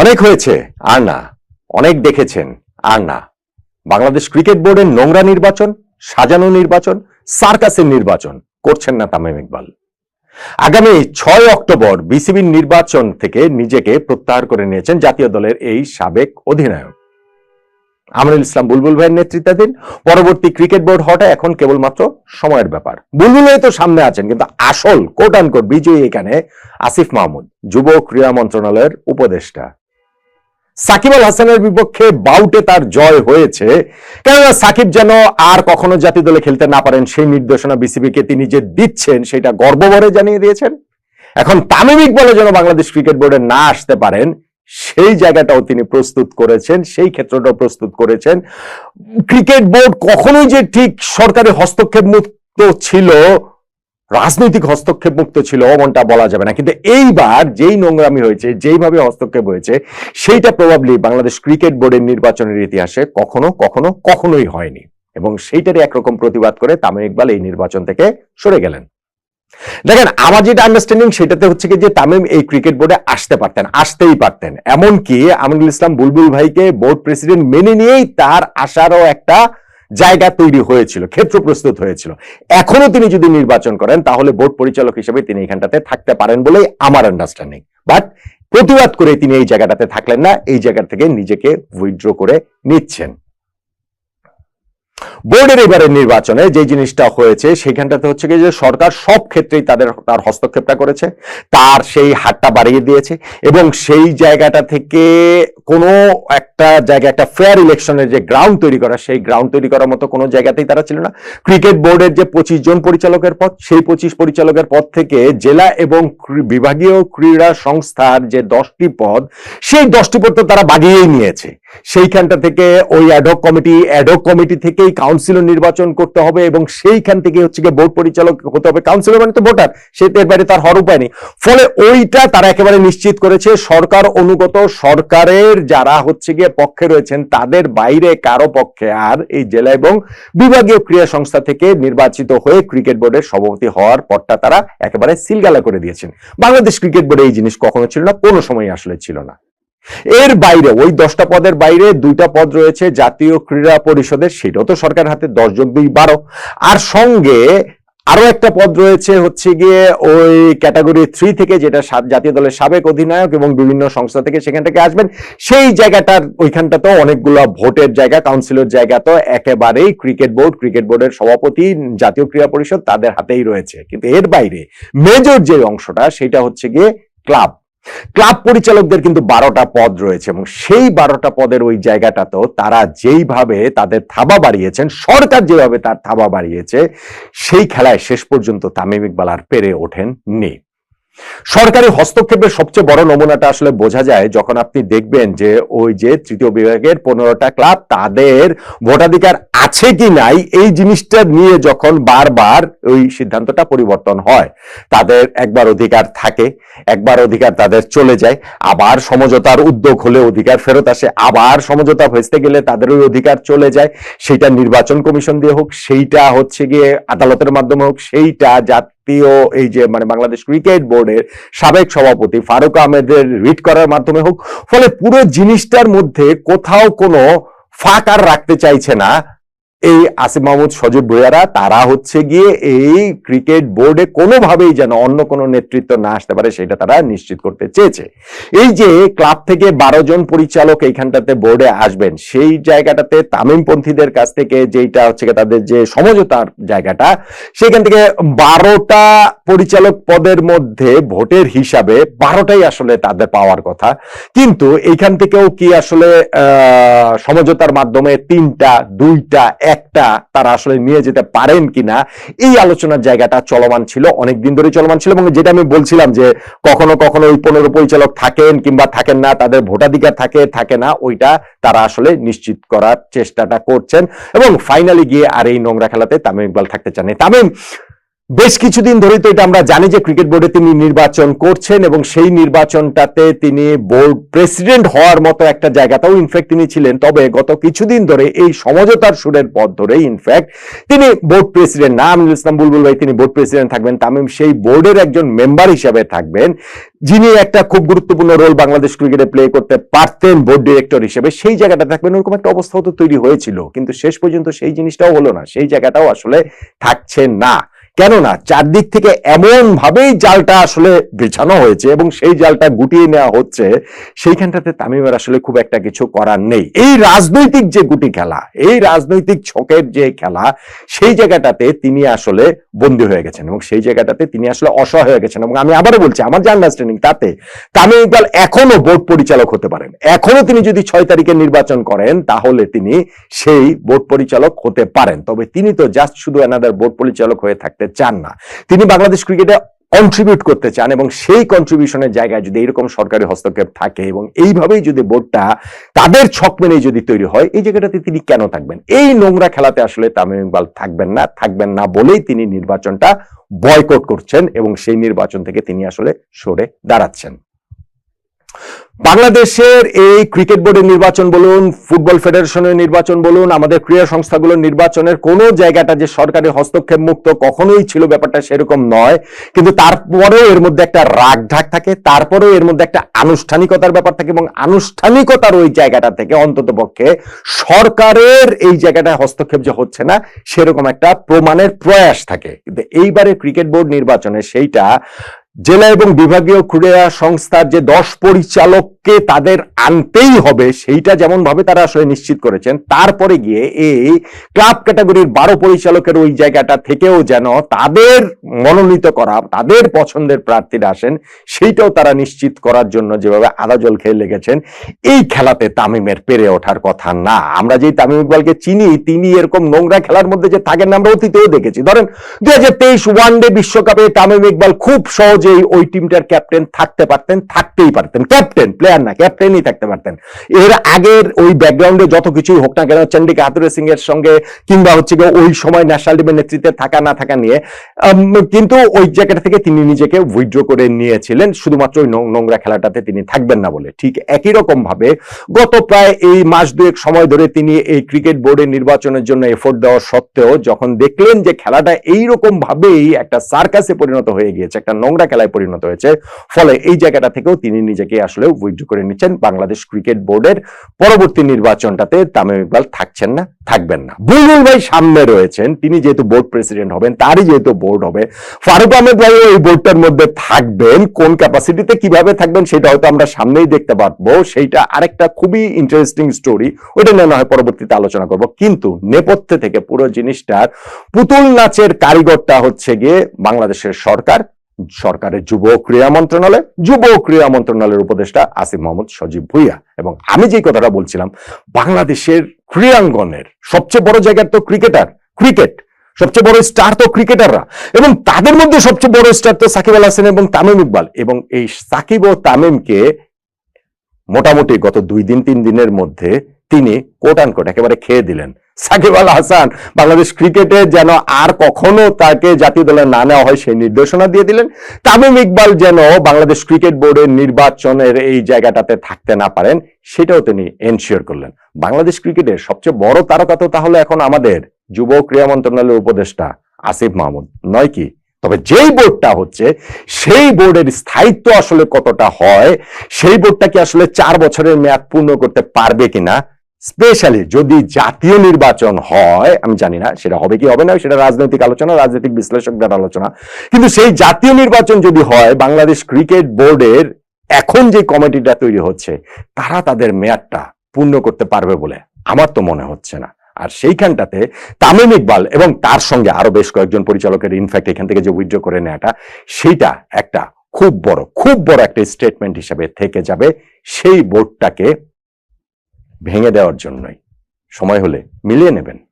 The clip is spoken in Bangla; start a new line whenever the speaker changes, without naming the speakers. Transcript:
অনেক হয়েছে, আর না। অনেক দেখেছেন, আর না। বাংলাদেশ ক্রিকেট বোর্ডের নোংরা নির্বাচন, সাজানো নির্বাচন, সার্কাসের নির্বাচন করছেন না তামিম ইকবাল। আগামী ছয় অক্টোবর বিসিবির নির্বাচন থেকে নিজেকে প্রত্যাহার করে নিয়েছেন জাতীয় দলের এই সাবেক অধিনায়ক। আমরুল ইসলাম বুলবুল ভাইয়ের নেতৃত্বাধীন পরবর্তী ক্রিকেট বোর্ড হওয়াটা এখন কেবলমাত্র সময়ের ব্যাপার। বুলবুল ভাই তো সামনে আছেন, কিন্তু আসল কোট আনকোট বিজয়ী এখানে আসিফ মাহমুদ, যুব ক্রীড়া মন্ত্রণালয়ের উপদেষ্টা। সাকিব আল হাসানের বিপক্ষে বাউটে তার জয় হয়েছে। কেননা সাকিব যেন আর কখনো জাতীয় দলে খেলতে না পারেন সেই নির্দেশনা বিসিবিকে তিনি যে দিচ্ছেন, সেটা গর্বভরে জানিয়ে দিয়েছেন। এখন তামিম ইকবালও যেন বাংলাদেশ ক্রিকেট বোর্ডে না আসতে পারেন, সেই জায়গাটাও তিনি প্রস্তুত করেছেন, সেই ক্ষেত্রটাও প্রস্তুত করেছেন। ক্রিকেট বোর্ড কখনোই যে ঠিক সরকারি হস্তক্ষেপ মুক্ত ছিল রাজনৈতিক হস্তক্ষেপ মুক্ত ছিল অমনটা বলা যাবে না। কিন্তু এইবার যেই নোংরামি হয়েছে, যেইভাবে হস্তক্ষেপ হয়েছে, সেইটা প্রবাবলি বাংলাদেশ ক্রিকেট বোর্ডের নির্বাচনের ইতিহাসে কখনো কখনো, কখনোই হয়নি। এবং সেইটারই একরকম প্রতিবাদ করে তামিম ইকবাল এই নির্বাচন থেকে সরে গেলেন। দেখেন, আমার যেটা আন্ডারস্ট্যান্ডিং সেটাতে হচ্ছে কি যে তামিম এই ক্রিকেট বোর্ডে আসতে পারতেন, আসতেই পারতেন। এমনকি আমিনুল ইসলাম বুলবুল ভাইকে বোর্ড প্রেসিডেন্ট মেনে নিয়েই তার আসারও একটা জায়গা তৈরি হয়েছিল, ক্ষেত্র প্রস্তুত হয়েছিল। এখনও তিনি যদি নির্বাচন করেন, তাহলে বোর্ড পরিচালক হিসেবে তিনি এখানটাতে থাকতে পারেন বলেই আমার আন্ডারস্ট্যান্ডিং বাট প্রতিবাদ করে তিনি এই জায়গাটাতে থাকলেন না, এই জায়গা থেকে নিজেকে উইথড্র করে নিচ্ছেন। বোর্ডের এবারের নির্বাচনে যে জিনিসটা হয়েছে, সেখানটাতে হচ্ছে কি যে সরকার সব ক্ষেত্রেই তাদের, তার হস্তক্ষেপটা করেছে, তার সেই হাতটা বাড়িয়ে দিয়েছে, এবং সেই জায়গাটা থেকে কোনো একটা জায়গা একটা ফেয়ার ইলেকশনের যে গ্রাউন্ড তৈরি করা, সেই গ্রাউন্ড তৈরি করার মতো কোনো জায়গাতেই তারা ছিল না। ক্রিকেট বোর্ডের যে পঁচিশ জন পরিচালকের পদ, সেই পঁচিশ পরিচালকের পদ থেকে জেলা এবং বিভাগীয় ক্রীড়া সংস্থার যে দশটি পদ, সেই দশটি পদ তো তারা বাগিয়েই নিয়েছে। সেইখানটা থেকে ওই ad hoc committee ad hoc committee থেকেই কাউন্সিলর নির্বাচন করতে হবে এবং সেইখান থেকে হচ্ছে গিয়ে বোর্ড পরিচালক হতে হবে। কাউন্সিলর মানে তো ভোটার সে এর বাইরে তার হওয়ার উপায় নেই। ফলে ওইটা তারা একেবারে নিশ্চিত করেছে, সরকার অনুগত, সরকারের যারা হচ্ছে গিয়ে পক্ষে রয়েছেন, তাদের বাইরে কারও পক্ষে আর এই জেলা এবং বিভাগীয় ক্রীড়া সংস্থা থেকে নির্বাচিত হয়ে ক্রিকেট বোর্ডের সভাপতি হওয়ার পরটা তারা একেবারে সিলগালা করে দিয়েছেন। বাংলাদেশ ক্রিকেট বোর্ডে এই জিনিস কখনো ছিল না, কোনো সময় আসলে ছিল না। এর বাইরে, ওই দশটা পদের বাইরে দুইটা পদ রয়েছে জাতীয় ক্রীড়া পরিষদের, সেটাও তো সরকার হাতে দশ যোগ দুই বারো। আর সঙ্গে আরও একটা পদ রয়েছে হচ্ছে গিয়ে ওই ক্যাটাগরি থ্রি থেকে, যেটা জাতীয় দলের সাবেক অধিনায়ক এবং বিভিন্ন সংস্থা থেকে সেখান থেকে আসবেন। সেই জায়গাটার ওইখানটা তো অনেকগুলো ভোটের জায়গা, কাউন্সিলর জায়গা তো একেবারেই ক্রিকেট বোর্ড, ক্রিকেট বোর্ডের সভাপতি, জাতীয় ক্রীড়া পরিষদ তাদের হাতেই রয়েছে। কিন্তু এর বাইরে মেজর যে অংশটা, সেটা হচ্ছে গিয়ে ক্লাব। ক্লাব পরিচালকদের কিন্তু বারোটা পদ রয়েছে এবং সেই বারোটা পদের ওই জায়গাটা তো তারা যেইভাবে তাদের থাবা বাড়িয়েছেন, সরকার যেভাবে তার থাবা বাড়িয়েছে, সেই খেলায় শেষ পর্যন্ত তামিম ইকবাল আর পেরে ওঠেন নি সরকারি হস্তক্ষেপের সবচেয়ে বড় নমুনাটা আসলে বোঝা যায় যখন আপনি দেখবেন যে ওই যে তৃতীয় বিভাগের পনেরোটা ক্লাব তাদের ভোটাধিকার আছে কি নাই, এই জিনিসটা নিয়ে যখন বারবার ওই সিদ্ধান্তটা পরিবর্তন হয়, তাদের একবার অধিকার থাকে, একবার অধিকার তাদের চলে যায়, আবার সমঝোতার উদ্যোগ হলে অধিকার ফেরত আসে, আবার সমঝোতা ভেস্তে গেলে তাদের ওই অধিকার চলে যায়। সেটা নির্বাচন কমিশন দিয়ে হোক, সেইটা হচ্ছে গিয়ে আদালতের মাধ্যমে হোক, সেইটা জাতীয় এই যে মানে বাংলাদেশ ক্রিকেট বোর্ডের সাবেক সভাপতি ফারুক আহমেদের রিট করার মাধ্যমে হোক, ফলে পুরো জিনিসটার মধ্যে কোথাও কোনো ফাঁক আর রাখতে চাইছে না এই আসিফ মাহমুদ সজীব ভুইয়ারা তারা হচ্ছে গিয়ে এই ক্রিকেট বোর্ডে কোনোভাবেই যেন অন্য কোনো নেতৃত্ব না আসতে পারে সেটা তারা নিশ্চিত করতে চেয়েছে। এই যে ক্লাব থেকে বারো জন পরিচালক এইখানটাতে বোর্ডে আসবেন সেই জায়গাটাতে তামিমপন্থীদের কাছ থেকে যেটা হচ্ছে তাদের যে সমঝোতার জায়গাটা সেখান থেকে বারোটা পরিচালক পদের মধ্যে ভোটের হিসাবে বারোটাই আসলে তাদের পাওয়ার কথা। কিন্তু এইখান থেকেও কি আসলে আহ, সমঝোতার মাধ্যমে তিনটা দুইটা একটা তারা আসলে নিয়ে যেতে পারেন কিনা, এই আলোচনার জায়গাটা চলমান ছিল অনেক দিন ধরে চলমান ছিল এবং যেটা আমি বলছিলাম যে কখনো কখনো ওই পনেরো পরিচালক থাকেন কিংবা থাকেন না, তাদের ভোটাধিকার থাকে থাকে না, ওইটা তারা আসলে নিশ্চিত করার চেষ্টাটা করছেন এবং ফাইনালি গিয়ে আর এই নোংরা খেলাতে তামিম ইকবাল থাকতে চান তামিম বেশ কিছুদিন ধরেই তো এটা আমরা জানি যে ক্রিকেট বোর্ডে তিনি নির্বাচন করছেন এবং সেই নির্বাচনটাতে তিনি বোর্ড প্রেসিডেন্ট হওয়ার মতো একটা জায়গাতেও ইনফ্যাক্ট তিনি ছিলেন। তবে গত কিছুদিন ধরে এই সমঝোতার সুরের পথ ধরে ইনফ্যাক্ট তিনি বোর্ড প্রেসিডেন্ট না। আমিনুল ইসলাম বুলবুল ভাই, তিনি বোর্ড প্রেসিডেন্ট থাকবেন। তামিম সেই বোর্ডের একজন মেম্বার হিসাবে থাকবেন, যিনি একটা খুব গুরুত্বপূর্ণ রোল বাংলাদেশ ক্রিকেটে প্লে করতে পারতেন বোর্ড ডিরেক্টর হিসেবে। সেই জায়গাটা থাকবেন, ওরকম একটা অবস্থাও তো তৈরি হয়েছিল। কিন্তু শেষ পর্যন্ত সেই জিনিসটাও হলো না। সেই জায়গাটাও আসলে থাকছে না। কেননা চারদিক থেকে এমন ভাবেই জালটা আসলে বিছানো হয়েছে এবং সেই জালটা গুটিয়ে নেওয়া হচ্ছে, সেইখানটাতে তামিমের আসলে খুব একটা কিছু করার নেই। এই রাজনৈতিক যে গুটি খেলা, এই রাজনৈতিক ছকের যে খেলা, সেই জায়গাটাতে তিনি আসলে বন্দী হয়ে গেছেন এবং সেই জায়গাটাতে তিনি আসলে অসহায় হয়ে গেছেন এবং আমি আবারও বলছি, আমার যে আন্ডারস্ট্যান্ডিং তাতে, তামিম ইকবাল এখনও বোর্ড পরিচালক হতে পারেন। এখনও তিনি যদি ছয় তারিখে নির্বাচন করেন, তাহলে তিনি সেই বোর্ড পরিচালক হতে পারেন। তবে তিনি তো জাস্ট শুধু এনাদার বোর্ড পরিচালক হয়ে থাকতে চান না। তিনি বাংলাদেশ ক্রিকেটে কন্ট্রিবিউট করতে চান এবং সেই কন্ট্রিবিউশনের জায়গায় যদি এরকম সরকারি হস্তক্ষেপ থাকে এবং এইভাবেই যদি বোর্ডটা তাদের ছক মেনেই যদি তৈরি হয়, এই জায়গাটাতে তিনি কেন থাকবেন? এই নোংরা খেলাতে আসলে তামিম ইকবাল থাকবেন না থাকবেন না বলেই তিনি নির্বাচনটা বয়কট করছেন এবং সেই নির্বাচন থেকে তিনি আসলে সরে দাঁড়াচ্ছেন। বাংলাদেশের এই ক্রিকেট বোর্ডের নির্বাচন বলুন, ফুটবল ফেডারেশনের নির্বাচন বলুন, আমাদের ক্রীড়া সংস্থাগুলোর নির্বাচনের কোন জায়গাটা যে সরকারি হস্তক্ষেপ মুক্ত কখনোই ছিল ব্যাপারটা সেরকম নয়। কিন্তু তারপরেও এর মধ্যে একটা রাগ ঢাক থাকে, তারপরেও এর মধ্যে একটা আনুষ্ঠানিকতার ব্যাপার থাকে এবং আনুষ্ঠানিকতার ওই জায়গাটা থেকে অন্তত পক্ষে সরকারের এই জায়গাটায় হস্তক্ষেপ যে হচ্ছে না, সেরকম একটা প্রমাণের প্রয়াস থাকে। কিন্তু এইবারে ক্রিকেট বোর্ড নির্বাচনে সেইটা জেলা এবং বিভাগীয় ক্রীড়া সংস্থার যে দশ পরিচালককে তাদের আনতেই হবে, সেইটা যেমন ভাবে তারা আসলে নিশ্চিত করেছেন, তারপরে গিয়ে এই ক্লাব ক্যাটাগরির বারো পরিচালকের ওই জায়গাটা থেকেও যেন তাদের মনোনীত করা, তাদের পছন্দের প্রার্থীরা আসেন, সেইটাও তারা নিশ্চিত করার জন্য যেভাবে আদা জল খেয়ে লেগেছেন, এই খেলাতে তামিমের পেরে ওঠার কথা না। আমরা যেই তামিম ইকবালকে চিনি, তিনি এরকম নোংরা খেলার মধ্যে যে থাকেন, আমরা অতীতেও দেখেছি। ধরেন দুই হাজার তেইশ ওয়ান ডে বিশ্বকাপে তামিম ইকবাল খুব সহজেই ওই টিমটার ক্যাপ্টেন থাকতে পারতেন, থাকতেই পারতেন। ক্যাপ্টেন প্লেয়ার না, ক্যাপ্টেনই থাকতে পারতেন। এর আগের ওই ব্যাকগ্রাউন্ডে যত কিছুই হোক না কেন, চন্ডিকা হাতুরে সিং এর সঙ্গে কিংবা হচ্ছে গিয়ে ওই সময় ন্যাশনাল টিমের নেতৃত্বে থাকা না থাকা নিয়ে কিন্তু ওই জায়গাটা থেকে তিনি নিজেকে উইথড্র করে নিয়েছিলেন। শুধুমাত্র ওই নোংরা খেলাটাতে তিনি থাকবেন না বলে। ঠিক একই রকম ভাবে গত প্রায় এই মাস দুয়েক সময় ধরে তিনি এই ক্রিকেট বোর্ডের নির্বাচনের জন্য এফোর্ট দেওয়া সত্ত্বেও যখন দেখলেন যে খেলাটা এইরকম ভাবেই একটা সার্কাসে পরিণত হয়ে গিয়েছে, একটা নোংরা খেলায় পরিণত হয়েছে। ফলে এই জায়গাটা থেকেও তিনি নিজেকে আসলে উইথড্র করে নিচ্ছেন। বাংলাদেশ ক্রিকেট বোর্ডের পরবর্তী নির্বাচনটাতে তামিম ইকবাল থাকছেন না, থাকবেন না। বুলবুল ভাই সামনে রয়েছেন। তিনি যেহেতু বোর্ড প্রেসিডেন্ট হবেন, তারই যেহেতু বোর্ড হবে। ফারুক আহমেদ ভাই এই বোর্ডটার মধ্যে থাকবেন। কোন ক্যাপাসিটিতে কীভাবে থাকবেন সেটা হয়তো আমরা সামনেই দেখতে পারব। সেইটা আরেকটা খুবই ইন্টারেস্টিং স্টোরি ওইটা নিয়ে হয় পরবর্তীতে আলোচনা করব। কিন্তু নেপথ্যে থেকে পুরো জিনিসটার পুতুল নাচের কারিগরটা হচ্ছে গিয়ে বাংলাদেশের সরকার। সরকারের যুব ক্রীড়া মন্ত্রণালয়, যুব ক্রীড়া মন্ত্রণালয়ের উপদেষ্টা আসিফ মোহাম্মদ সজীব ভুইয়া। এবং আমি যে কথাটা বলছিলাম, বাংলাদেশের ক্রীড়াঙ্গনের সবচেয়ে বড় জায়গার তো ক্রিকেটার, ক্রিকেট। সবচেয়ে বড় স্টার তো ক্রিকেটাররা। এবং তাদের মধ্যে সবচেয়ে বড় স্টার তো সাকিব আল হাসান এবং তামিম ইকবাল। এবং এই সাকিব ও তামিমকে মোটামুটি গত দুই দিন, তিন দিনের মধ্যে তিনি কোট একেবারে খেয়ে দিলেন। সাকিব আল হাসান, বাংলাদেশ ক্রিকেটে যেন আর কখনো তাকে জাতীয় দলে না নেওয়া হয় সেই নির্দেশনা দিয়ে দিলেন। তামিম ইকবাল যেন বাংলাদেশ ক্রিকেট বোর্ডের নির্বাচনের এই জায়গাটাতে থাকতে না পারেন, সেটাও তিনি এনশিওর করলেন। বাংলাদেশ ক্রিকেটের সবচেয়ে বড় তারকা তো তাহলে এখন আমাদের যুব ক্রীড়া মন্ত্রণালয়ের উপদেষ্টা আসিফ মাহমুদ। নয় কি? তবে যেই বোর্ডটা হচ্ছে, সেই বোর্ডের স্থায়িত্ব আসলে কতটা হয়, সেই বোর্ডটা কি আসলে চার বছরের মেয়াদ পূর্ণ করতে পারবে কিনা স্পেশালি যদি জাতীয় নির্বাচন হয়, আমি জানি না সেটা হবে কি হবে না, সেটা রাজনৈতিক আলোচনা, রাজনৈতিক বিশ্লেষকদের আলোচনা। কিন্তু সেই জাতীয় নির্বাচন যদি হয়, বাংলাদেশ ক্রিকেট বোর্ডের এখন যে কমিটিটা তৈরি হচ্ছে, তারা তাদের মেয়াদটা পূর্ণ করতে পারবে বলে আমার তো মনে হচ্ছে না। আর সেইখানটাতে তামিম ইকবাল এবং তার সঙ্গে আরও বেশ কয়েকজন পরিচালকের ইনফ্যাক্ট এখান থেকে যে উইথড্র করে নেওয়াটা সেইটা একটা খুব বড় খুব বড় একটা স্টেটমেন্ট হিসেবে থেকে যাবে। সেই বোর্ডটাকে ভেঙে দেওয়ার জন্যই। সময় হলে মিলিয়ে নেবেন।